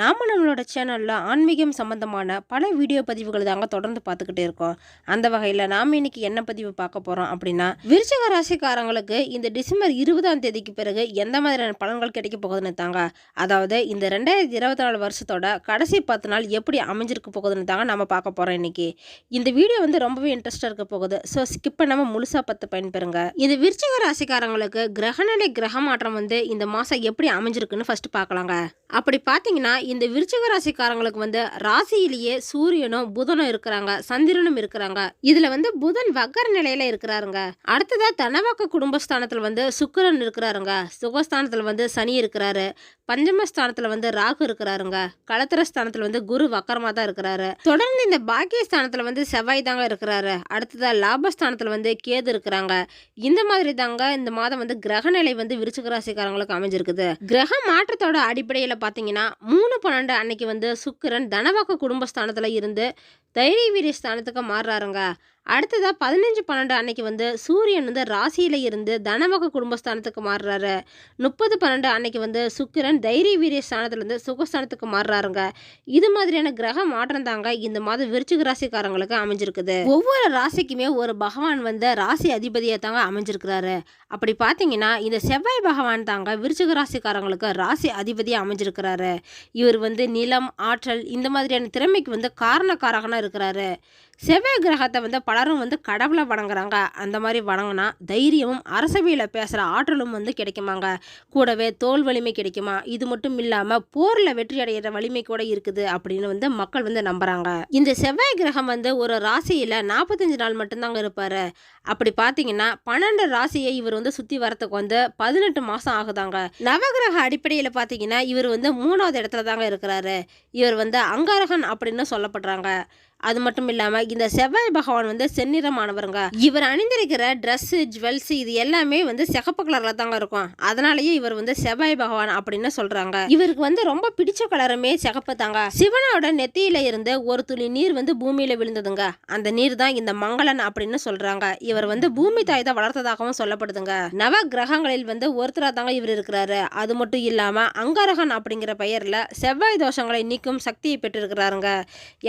நாம் நம்மளோட சேனலில் ஆன்மீகம் சம்மந்தமான பல வீடியோ பதிவுகள் தாங்க தொடர்ந்து பார்த்துக்கிட்டே இருக்கோம். அந்த வகையில் நாம் இன்னைக்கு என்ன பதிவு பார்க்க போகிறோம் அப்படின்னா விருச்சக ராசிக்காரங்களுக்கு இந்த டிசம்பர் இருபதாம் தேதிக்கு பிறகு எந்த மாதிரியான பலன்கள் கிடைக்க போகுதுன்னு தாங்க. அதாவது இந்த ரெண்டாயிரத்தி இருபத்தி நாலு வருஷத்தோட கடைசி பத்து நாள் எப்படி அமைஞ்சிருக்க போகுதுன்னு தாங்க நம்ம பார்க்க போகிறோம் இன்னைக்கு. இந்த வீடியோ வந்து ரொம்பவே இன்ட்ரெஸ்டாக இருக்க போகுது. ஸோ ஸ்கிப் பண்ணாமல் முழுசாக பார்த்து பயன்பெறுங்க. இந்த விருச்சக ராசிக்காரங்களுக்கு கிரகநிலை கிரக மாற்றம் வந்து இந்த மாதம் எப்படி அமைஞ்சிருக்குன்னு ஃபஸ்ட்டு பார்க்கலாங்க. அப்படி பார்த்தீங்கன்னா இந்த விருச்சிக ராசிக்காரங்களுக்கு வந்து ராசியிலேயே சூரியனும் புதனும் இருக்கிறாங்க சந்திரனும் இருக்கிறாங்க. இதுல வந்து புதன் வக்கர நிலையில இருக்கிறாருங்க. அடுத்ததா தனவாக்க குடும்பஸ்தானத்துல வந்து சுக்கரன் இருக்கிறாருங்க. சுகஸ்தானத்துல வந்து சனி இருக்கிறாரு. பஞ்சமஸ்தானத்துல வந்து ராகு இருக்கிறாருங்க. களத்திர ஸ்தானத்துல வந்து குரு வக்கரமா தான் இருக்கிறாரு. தொடர்ந்து இந்த பாக்கியஸ்தானத்துல வந்து செவ்வாய் தாங்க இருக்கிறாரு. அடுத்ததா லாபஸ்தானத்துல வந்து கேது இருக்கிறாங்க. இந்த மாதிரி தாங்க இந்த மாதம் வந்து கிரகநிலை வந்து விருச்சிக ராசிக்காரங்களுக்கு அமைஞ்சிருக்குது. கிரக மாற்றத்தோட அடிப்படையில் பார்த்தீங்கன்னா மூணு பன்னெண்டு அன்னைக்கு வந்து சுக்கிரன் தனவாக்க குடும்பஸ்தானத்தில் இருந்து தைரிய வீரிய ஸ்தானத்துக்கு மாறுறாருங்க. அடுத்ததாக பதினஞ்சு பன்னெண்டு அன்னைக்கு வந்து சூரியன் வந்து ராசியில் இருந்து தனவக குடும்பஸ்தானத்துக்கு மாறுறாரு. முப்பது பன்னெண்டு அன்னைக்கு வந்து சுக்கிரன் தைரிய வீரிய ஸ்தானத்துலேருந்து சுகஸ்தானத்துக்கு மாறுறாருங்க. இது மாதிரியான கிரக மாற்றம் தாங்க இந்த மாதம் விருச்சிக ராசிக்காரங்களுக்கு அமைஞ்சிருக்குது. ஒவ்வொரு ராசிக்குமே ஒரு பகவான் வந்து ராசி அதிபதியாக தாங்க அமைஞ்சிருக்கிறாரு. அப்படி பார்த்தீங்கன்னா இந்த செவ்வாய் பகவான் தாங்க விருச்சிக ராசிக்காரங்களுக்கு ராசி அதிபதியாக அமைஞ்சிருக்கிறாரு. இவர் வந்து நிலம் ஆற்றல் இந்த மாதிரியான திறமைக்கு வந்து காரணக்காரகனாக இருக்கிறாரு. செவ்வாய் கிரகத்தை வந்து பலரும் வந்து கடவுளை வணங்குறாங்க. அந்த மாதிரி வணங்கினா தைரியமும் அரசவையில் பேசுகிற ஆற்றலும் வந்து கிடைக்குமாங்க. கூடவே தோல் வலிமை கிடைக்குமா? இது மட்டும் இல்லாமல் போரில் வெற்றி அடைகிற வலிமை கூட இருக்குது அப்படின்னு வந்து மக்கள் வந்து நம்புகிறாங்க இந்த செவ்வாய் கிரகம் வந்து ஒரு ராசியில் நாற்பத்தஞ்சு நாள் மட்டும்தாங்க இருப்பார். அப்படி பார்த்தீங்கன்னா பன்னெண்டு ராசியை இவர் வந்து சுற்றி வரத்துக்கு வந்து பதினெட்டு மாதம் ஆகுதாங்க. நவகிரக அடிப்படையில் பார்த்தீங்கன்னா இவர் வந்து மூணாவது இடத்துல தாங்க இருக்கிறாரு. இவர் வந்து அங்காரகன் அப்படின்னு சொல்லப்படுறாங்க. அது மட்டும் இல்லாமல் இந்த செவ்வாய் பகவான் வந்து செந்நிறமானவருங்க. இவர் அணிந்திருக்கிற ட்ரெஸ்ஸு ஜுவல்ஸ் இது எல்லாமே வந்து சிகப்பு கலரில் தாங்க இருக்கும். அதனாலேயே இவர் வந்து செவ்வாய் பகவான் அப்படின்னு சொல்கிறாங்க இவருக்கு வந்து ரொம்ப பிடிச்ச கலருமே சிகப்பு தாங்க. சிவனோட நெத்தியில இருந்து ஒரு துளி நீர் வந்து பூமியில் விழுந்ததுங்க. அந்த நீர் தான் இந்த மங்களன் அப்படின்னு சொல்கிறாங்க இவர் வந்து பூமி தாய் தான் வளர்த்ததாகவும் சொல்லப்படுதுங்க. நவ கிரகங்களில் வந்து ஒருத்தராக தாங்க இவர் இருக்கிறாரு. அது மட்டும் இல்லாமல் அங்காரகன் அப்படிங்கிற பெயரில் செவ்வாய் தோஷங்களை நீக்கும் சக்தியை பெற்றிருக்கிறாருங்க.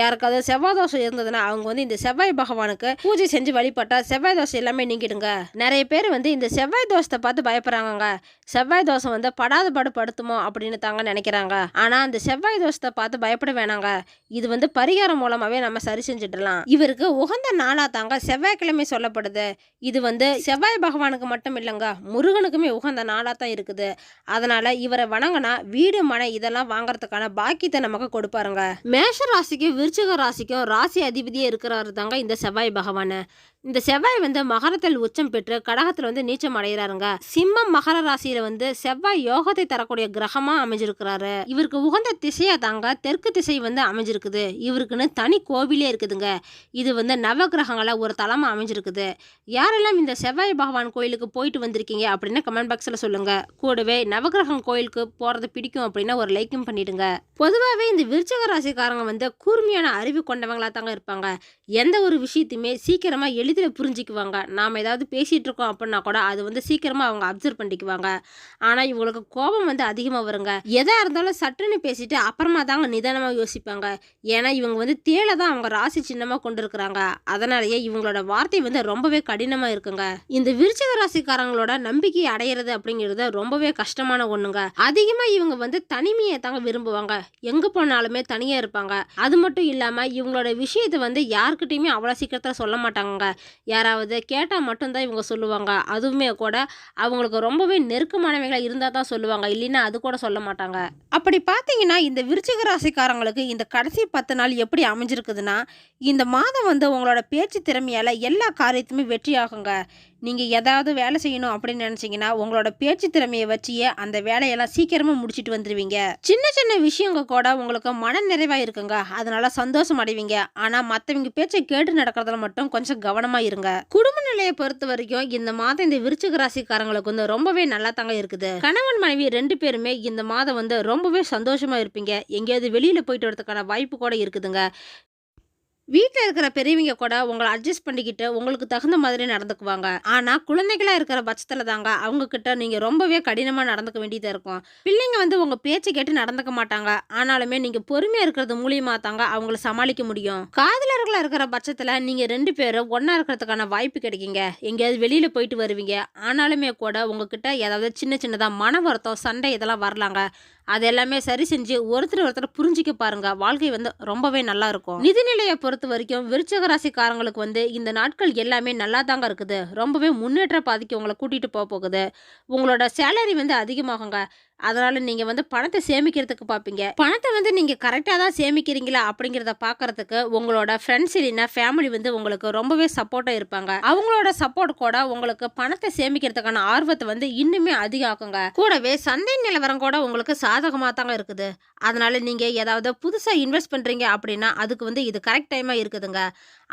யாருக்காவது செவ்வாய் தோஷம் இருந்ததுன்னா அவங்க வந்து இந்த செவ்வாய் பகவானுக்கு பூஜை செஞ்சு வழிபட்டா செவ்வாய் தோசை எல்லாமே நீங்கிடுங்க. நிறைய பேர் வந்து இந்த செவ்வாய் தோஷத்தை பார்த்து பயப்படுறாங்கங்க. செவ்வாய் தோசை வந்து படாத பாடு படுத்துமோ அப்படின்னு தாங்க நினைக்கிறாங்க. ஆனால் அந்த செவ்வாய் தோஷத்தை பார்த்து பயப்பட வேணாங்க. இது வந்து பரிகாரம் மூலமாகவே நம்ம சரி செஞ்சிடலாம். இவருக்கு உகந்த நாளாக தாங்க செவ்வாய்க்கிழமை சொல்லப்படுது. இது வந்து செவ்வாய் பகவானுக்கு மட்டும் இல்லைங்க முருகனுக்குமே உகந்த நாளாக தான் இருக்குது. அதனால் இவரை வணங்கினா வீடு மனை இதெல்லாம் வாங்குறதுக்கான பாக்கியத்தை நமக்கு கொடுப்பாருங்க. மேஷ ராசிக்கும் விருச்சிக ராசிக்கும் ராசி அதிபதியே இருக்கிறாரு தாங்க இந்த செவ்வாய் பகவான். இந்த செவ்வாய் வந்து மகரத்தில் உச்சம் பெற்று கடகத்தில் வந்து நீச்சம் அடைகிறாருங்க சிம்மம் மகர ராசியில வந்து செவ்வாய் யோகத்தை தரக்கூடிய கிரகமா அமைஞ்சிருக்கிறாரு. இவருக்கு உகந்த திசையா தாங்க தெற்கு திசை வந்து அமைஞ்சிருக்குது. இவருக்குன்னு தனி கோவிலே இருக்குதுங்க. இது வந்து நவ கிரகங்கள ஒரு தலமா அமைஞ்சிருக்குது. யாரெல்லாம் இந்த செவ்வாய் பகவான் கோயிலுக்கு போயிட்டு வந்திருக்கீங்க அப்படின்னு கமெண்ட் பாக்ஸில் சொல்லுங்க. கூடவே நவகிரகம் கோயிலுக்கு போறது பிடிக்கும் அப்படின்னா ஒரு லைக்கும் பண்ணிடுங்க. பொதுவாகவே இந்த விருச்சக ராசிக்காரங்க வந்து கூர்மையான அறிவு கொண்டவங்களா தாங்க இருப்பாங்க. எந்த ஒரு விஷயத்தையுமே சீக்கிரமாக எளிதில் புரிஞ்சுக்குவாங்க. நாம் ஏதாவது பேசிகிட்ருக்கோம் இருக்கோம் அப்படின்னா கூட அது வந்து சீக்கிரமாக அவங்க அப்சர்வ் பண்ணிக்குவாங்க. ஆனால் இவங்களுக்கு கோபம் வந்து அதிகமாக வருங்க. எதாக இருந்தாலும் சட்டுன்னு பேசிட்டு அப்புறமா தாங்க நிதானமாக யோசிப்பாங்க. ஏன்னா இவங்க வந்து தேலை தான் அவங்க ராசி சின்னமாக கொண்டிருக்கிறாங்க. அதனாலேயே இவங்களோட வார்த்தை வந்து ரொம்பவே கடினமாக இருக்குங்க. இந்த விருச்சக ராசிக்காரங்களோட நம்பிக்கை அடையிறது அப்படிங்கிறது ரொம்பவே கஷ்டமான ஒன்றுங்க அதிகமாக இவங்க வந்து தனிமையை தாங்க விரும்புவாங்க. எங்கே போனாலுமே தனியாக இருப்பாங்க. அது மட்டும் இல்லாமல் இவங்களோட விஷயத்தை வந்து யாருக்கிட்டையுமே அவ்வளோ சீக்கிரத்தில் சொல்ல மாட்டாங்க யாராவது கேட்டால் மட்டும்தான் இவங்க சொல்லுவாங்க. அதுவுமே கூட அவங்களுக்கு ரொம்பவே நெருக்கமானவைகளாக இருந்தால் தான் சொல்லுவாங்க. இல்லைன்னா அது கூட சொல்ல மாட்டாங்க. அப்படி பார்த்தீங்கன்னா இந்த விருச்சிக ராசிக்காரங்களுக்கு இந்த கடைசி பத்து நாள் எப்படி அமைஞ்சிருக்குதுன்னா இந்த மாதம் வந்து உங்களோட பேச்சு திறமையால் எல்லா காரியத்தையுமே வெற்றி ஆகுங்க நீங்கள் ஏதாவது வேலை செய்யணும் அப்படின்னு நினச்சிங்கன்னா உங்களோட பேச்சு திறமையை வச்சியே அந்த வேலையெல்லாம் சீக்கிரமாக முடிச்சுட்டு வந்துடுவீங்க சின்ன சின்ன விஷயங்க கூட உங்களுக்கு மன நிறைவாக இருக்குங்க. அதனால சந்தோஷம் அடைவீங்க. ஆனால் மற்றவங்க பேச்சை கேட்டு நடக்கிறதுல மட்டும் கொஞ்சம் கவனமாக இருங்க. குடும்ப நிலையை பொறுத்த வரைக்கும் இந்த மாதம் இந்த விருச்சிக ராசிக்காரங்களுக்கு வந்து ரொம்பவே நல்லா தாங்க இருக்குது. கணவன் மனைவி ரெண்டு பேருமே இந்த மாதம் வந்து ரொம்பவே சந்தோஷமா இருப்பீங்க. எங்கேயாவது வெளியில போயிட்டு வரதுக்கான வாய்ப்பு கூட இருக்குதுங்க. வீட்டில் இருக்கிற பெரியவங்க கூட உங்களை அட்ஜஸ்ட் பண்ணிக்கிட்டு உங்களுக்கு தகுந்த மாதிரி நடந்துக்குவாங்க. ஆனால் குழந்தைகளாக இருக்கிற பட்சத்தில் தாங்க அவங்க கிட்ட நீங்கள் ரொம்பவே கடினமாக நடந்துக்க வேண்டியதாக இருக்கும். பிள்ளைங்க வந்து உங்கள் பேச்சை கேட்டு நடந்துக்க மாட்டாங்க. ஆனாலுமே நீங்கள் பொறுமையாக இருக்கிறது மூலியமாக தாங்க அவங்கள சமாளிக்க முடியும். காதலர்களாக இருக்கிற பட்சத்தில் நீங்கள் ரெண்டு பேரும் ஒன்றா இருக்கிறதுக்கான வாய்ப்பு கிடைக்குங்க. எங்கேயாவது வெளியில் போயிட்டு வருவீங்க. ஆனாலுமே கூட உங்ககிட்ட ஏதாவது சின்ன சின்னதாக மன வருத்தம் சண்டை இதெல்லாம் வரலாங்க. அது எல்லாமே சரி செஞ்சு ஒருத்தர் ஒருத்தர் புரிஞ்சிக்க பாருங்க. வாழ்க்கை வந்து ரொம்பவே நல்லா இருக்கும். நிதிநிலையை பொறுத்த வரைக்கும் விருச்சக ராசிக்காரங்களுக்கு வந்து இந்த நாட்கள் எல்லாமே நல்லா தாங்க இருக்குது. ரொம்பவே முன்னேற்ற பாதிக்கு உங்களை கூட்டிட்டு போக போகுது உங்களோட சேலரி வந்து அதிகமாகுங்க. அதனால நீங்க வந்து பணத்தை சேமிக்கிறதுக்கு பார்ப்பீங்க பணத்தை வந்து நீங்க கரெக்டாக தான் சேமிக்கிறீங்களா அப்படிங்கிறத பார்க்கறதுக்கு உங்களோட ஃப்ரெண்ட்ஸ் இல்லைன்னா ஃபேமிலி வந்து உங்களுக்கு ரொம்பவே சப்போர்ட்டாக இருப்பாங்க. அவங்களோட சப்போர்ட் கூட உங்களுக்கு பணத்தை சேமிக்கிறதுக்கான ஆர்வத்தை வந்து இன்னுமே அதிகமாக்குங்க கூடவே சந்தை நிலவரம் கூட உங்களுக்கு சாதகமாக தாங்க இருக்குது. அதனால நீங்க ஏதாவது புதுசாக இன்வெஸ்ட் பண்றீங்க அப்படின்னா அதுக்கு வந்து இது கரெக்ட் டைமாக இருக்குதுங்க.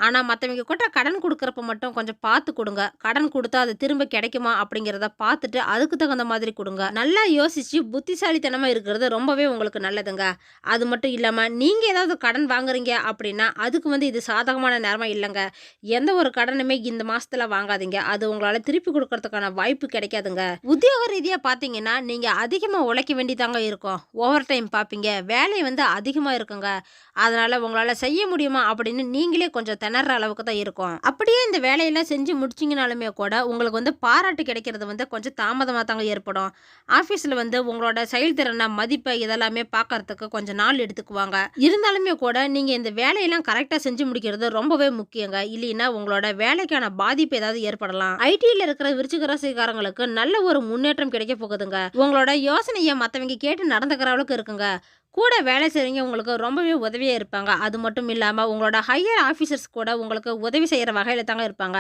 ஆனால் மற்றவங்க கூட கடன் கொடுக்குறப்ப மட்டும் கொஞ்சம் பார்த்து கொடுங்க. கடன் கொடுத்தா அது திரும்ப கிடைக்குமா அப்படிங்கிறத பார்த்துட்டு அதுக்கு தகுந்த மாதிரி கொடுங்க. நல்லா யோசிச்சு புத்திசாலித்தனமாக இருக்கிறது ரொம்பவே உங்களுக்கு நல்லதுங்க. அது மட்டும் இல்லாமல் நீங்கள் ஏதாவது கடன் வாங்குறீங்க அப்படின்னா அதுக்கு வந்து இது சாதகமான நேரமாக இல்லைங்க. எந்த ஒரு கடனுமே இந்த மாதத்தில் வாங்காதீங்க. அது உங்களால் திருப்பி கொடுக்கறதுக்கான வாய்ப்பு கிடைக்காதுங்க. உத்தியோக ரீதியாக பார்த்தீங்கன்னா நீங்கள் அதிகமாக உழைக்க வேண்டியதாங்க இருக்கும். ஓவர் டைம் பார்ப்பீங்க வேலை வந்து அதிகமாக இருக்குங்க. அதனால் உங்களால் செய்ய முடியுமா அப்படின்னு நீங்களே கொஞ்சம் திணற அளவுக்கு தான் இருக்கும். அப்படியே இந்த வேலையெல்லாம் செஞ்சு முடிச்சிங்கனாலுமே கூட உங்களுக்கு வந்து பாராட்டு கிடைக்கிறது வந்து கொஞ்சம் தாமதமாக தாங்க ஏற்படும். ஆஃபீஸில் வந்து உங்களோட செயல்திறனை மதிப்பை இதெல்லாமே பார்க்கறதுக்கு கொஞ்சம் நாள் எடுத்துக்குவாங்க. இருந்தாலுமே கூட நீங்கள் இந்த வேலையெல்லாம் கரெக்டாக செஞ்சு முடிக்கிறது ரொம்பவே முக்கியங்க. இல்லைன்னா உங்களோட வேலைக்கான பாதிப்பு ஏதாவது ஏற்படலாம். ஐடியில் இருக்கிற விருச்சிக ராசிக்காரங்களுக்கு நல்ல ஒரு முன்னேற்றம் கிடைக்க போகுதுங்க. உங்களோட யோசனையை மற்றவங்க கேட்டு நடந்துக்கிற அளவுக்கு இருக்குங்க. கூட வேலை செய்கிறவங்க உங்களுக்கு ரொம்பவே உதவியாக இருப்பாங்க. அது மட்டும் இல்லாமல் உங்களோட ஹையர் ஆஃபீஸர்ஸ் கூட உங்களுக்கு உதவி செய்கிற வகையில் தாங்க இருப்பாங்க.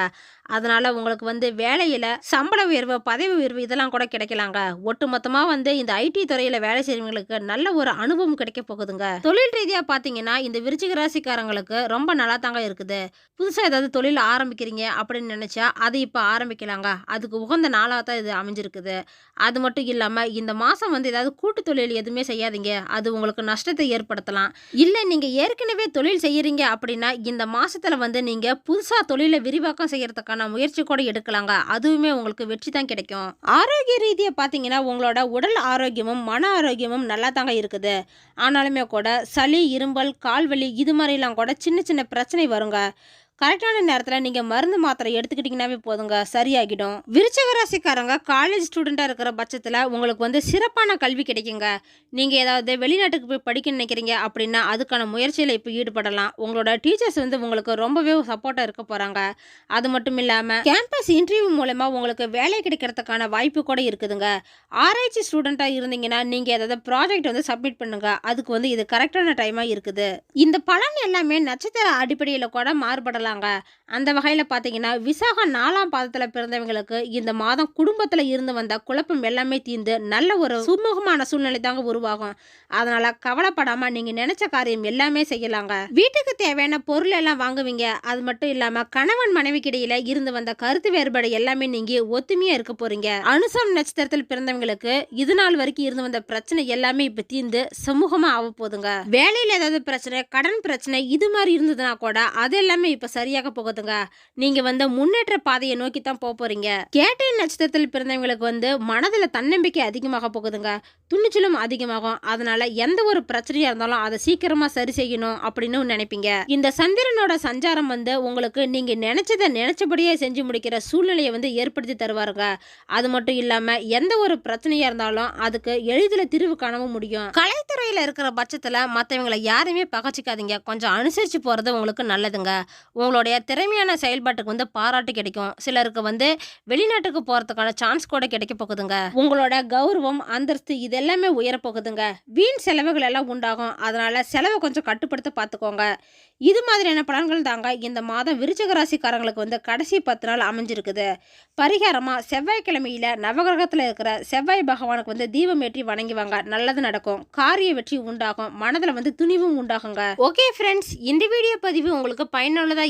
அதனால் உங்களுக்கு வந்து வேலையில் சம்பள உயர்வு பதவி உயர்வு இதெல்லாம் கூட கிடைக்கலாங்க. ஒட்டுமொத்தமாக வந்து இந்த ஐடி துறையில் வேலை செய்கிறவங்களுக்கு நல்ல ஒரு அனுபவம் கிடைக்க போகுதுங்க. தொழில் ரீதியாக பார்த்தீங்கன்னா இந்த விருச்சிக ராசிக்காரங்களுக்கு ரொம்ப நல்லா தாங்க இருக்குது. புதுசாக ஏதாவது தொழில் ஆரம்பிக்கிறீங்க அப்படின்னு நினச்சா அது இப்போ ஆரம்பிக்கலாங்க. அதுக்கு உகந்த நாளாக தான் இது அமைஞ்சிருக்குது. அது மட்டும் இல்லாமல் இந்த மாதம் வந்து ஏதாவது கூட்டு தொழில் எதுவுமே செய்யாதீங்க. அது உங்களுக்கு நஷ்டத்தை ஏற்படுத்தலாம். இல்லை நீங்கள் ஏற்கனவே தொழில் செய்கிறீங்க அப்படின்னா இந்த மாதத்தில் வந்து நீங்கள் புதுசாக தொழிலை விரிவாக்கம் செய்கிறதுக்கான முயற்சி கூட எடுக்கலாங்க. அதுவுமே உங்களுக்கு வெற்றி தான் கிடைக்கும். ஆரோக்கிய ரீதியாக பார்த்தீங்கன்னா உங்களோட உடல் ஆரோக்கியமும் மன ஆரோக்கியமும் நல்லா தாங்க இருக்குது. ஆனாலுமே கூட சளி இரும்பல் கால்வலி இது மாதிரிலாம் கூட சின்ன சின்ன பிரச்சனை வருங்க. கரெக்டான நேரத்தில் நீங்கள் மருந்து மாத்திரை எடுத்துக்கிட்டிங்கனாவே போதுங்க சரியாகிடும். விருச்சக ராசிக்காரங்க காலேஜ் ஸ்டூடெண்ட்டாக இருக்கிற பட்சத்தில் உங்களுக்கு வந்து சிறப்பான கல்வி கிடைக்குங்க. நீங்கள் ஏதாவது வெளிநாட்டுக்கு போய் படிக்க நினைக்கிறீங்க அப்படின்னா அதுக்கான முயற்சியில் இப்போ ஈடுபடலாம். உங்களோட டீச்சர்ஸ் வந்து உங்களுக்கு ரொம்பவே சப்போர்ட்டாக இருக்க போகிறாங்க அது மட்டும் இல்லாமல் கேம்பஸ் இன்டர்வியூ மூலமாக உங்களுக்கு வேலை கிடைக்கிறதுக்கான வாய்ப்பு கூட இருக்குதுங்க. ஆராய்ச்சி ஸ்டூடெண்ட்டாக இருந்தீங்கன்னா நீங்கள் ஏதாவது ப்ராஜெக்ட் வந்து சப்மிட் பண்ணுங்க. அதுக்கு வந்து இது கரெக்டான டைமாக இருக்குது. இந்த பலன் எல்லாமே நட்சத்திர அடிப்படையில் கூட மாறுபடலாம். இருக்காங்க. அந்த வகையில் பார்த்தீங்கன்னா விசாக நாலாம் பாதத்தில் பிறந்தவங்களுக்கு இந்த மாதம் குடும்பத்தில் இருந்து வந்த குழப்பம் எல்லாமே தீர்ந்து நல்ல ஒரு சுமூகமான சூழ்நிலை தாங்க உருவாகும். அதனால கவலைப்படாம நீங்க நினைச்ச காரியம் எல்லாமே செய்யலாங்க. வீட்டுக்கு தேவையான பொருள் எல்லாம் வாங்குவீங்க. அது மட்டும் இல்லாம கணவன் மனைவிக்கு இடையில இருந்து வந்த கருத்து வேறுபாடு எல்லாமே நீங்க ஒத்துமையா இருக்க போறீங்க. அனுசம் நட்சத்திரத்தில் பிறந்தவங்களுக்கு இது நாள் வரைக்கும் இருந்து வந்த பிரச்சனை எல்லாமே இப்போ தீர்ந்து சமூகமா ஆக போதுங்க வேலையில ஏதாவது பிரச்சனை கடன் பிரச்சனை இது மாதிரி இருந்ததுன்னா கூட அது எல்லாமே இப்போ சரியாக போகுதுங்க நீங்க வந்து முன்னேற்ற பாதையை நோக்கி தான் போக போறீங்க. கேட்டை நட்சத்திரத்தில் பிறந்தவங்களுக்கு வந்து மனதில் தன்னம்பிக்கை அதிகமாக போகுதுங்க. துணிச்சலும் அதிகமாகும். அதனால எந்த ஒரு பிரச்சனையா இருந்தாலும் அதை சீக்கிரமா சரி செய்யணும் அப்படின்னு நினைப்பீங்க. இந்த சந்திரனோட சஞ்சாரம் வந்து உங்களுக்கு நீங்க நினைச்சதை நினைச்சபடியே செஞ்சு முடிக்கிற சூழ்நிலையை வந்து ஏற்படுத்தி தருவாருங்க. அது மட்டும் இல்லாம எந்த ஒரு பிரச்சனையா இருந்தாலும் அதுக்கு எளிதில் தீர்வு காணவும் முடியும். கலைத்துறையில் இருக்கிற பட்சத்தில் மற்றவங்களை யாரையுமே பகச்சிக்காதீங்க. கொஞ்சம் அனுசரிச்சு போறது உங்களுக்கு நல்லதுங்க. உங்களுடைய திறமையான செயல்பாட்டுக்கு வந்து பாராட்டு கிடைக்கும். சிலருக்கு வந்து வெளிநாட்டுக்கு போகிறதுக்கான சான்ஸ் கூட கிடைக்க போகுதுங்க. உங்களோட கௌரவம் அந்தஸ்து இது எல்லாமே உயர போகுதுங்க வீண் செலவுகள் எல்லாம் உண்டாகும். அதனால் செலவை கொஞ்சம் கட்டுப்படுத்த பார்த்துக்கோங்க. இது மாதிரியான பலன்கள் தாங்க இந்த மாதம் விருச்சக ராசிக்காரங்களுக்கு வந்து கடைசி பத்து நாள் அமைஞ்சிருக்குது. பரிகாரமாக செவ்வாய்க்கிழமையில் நவகிரகத்தில் இருக்கிற செவ்வாய் பகவானுக்கு வந்து தீபம் ஏற்றி வணங்கிவாங்க நல்லது நடக்கும். காரிய வெற்றி உண்டாகும். மனதில் வந்து துணிவும் உண்டாகுங்க. ஓகே ஃப்ரெண்ட்ஸ் இந்த வீடியோ பதிவு உங்களுக்கு பயனுள்ளதாக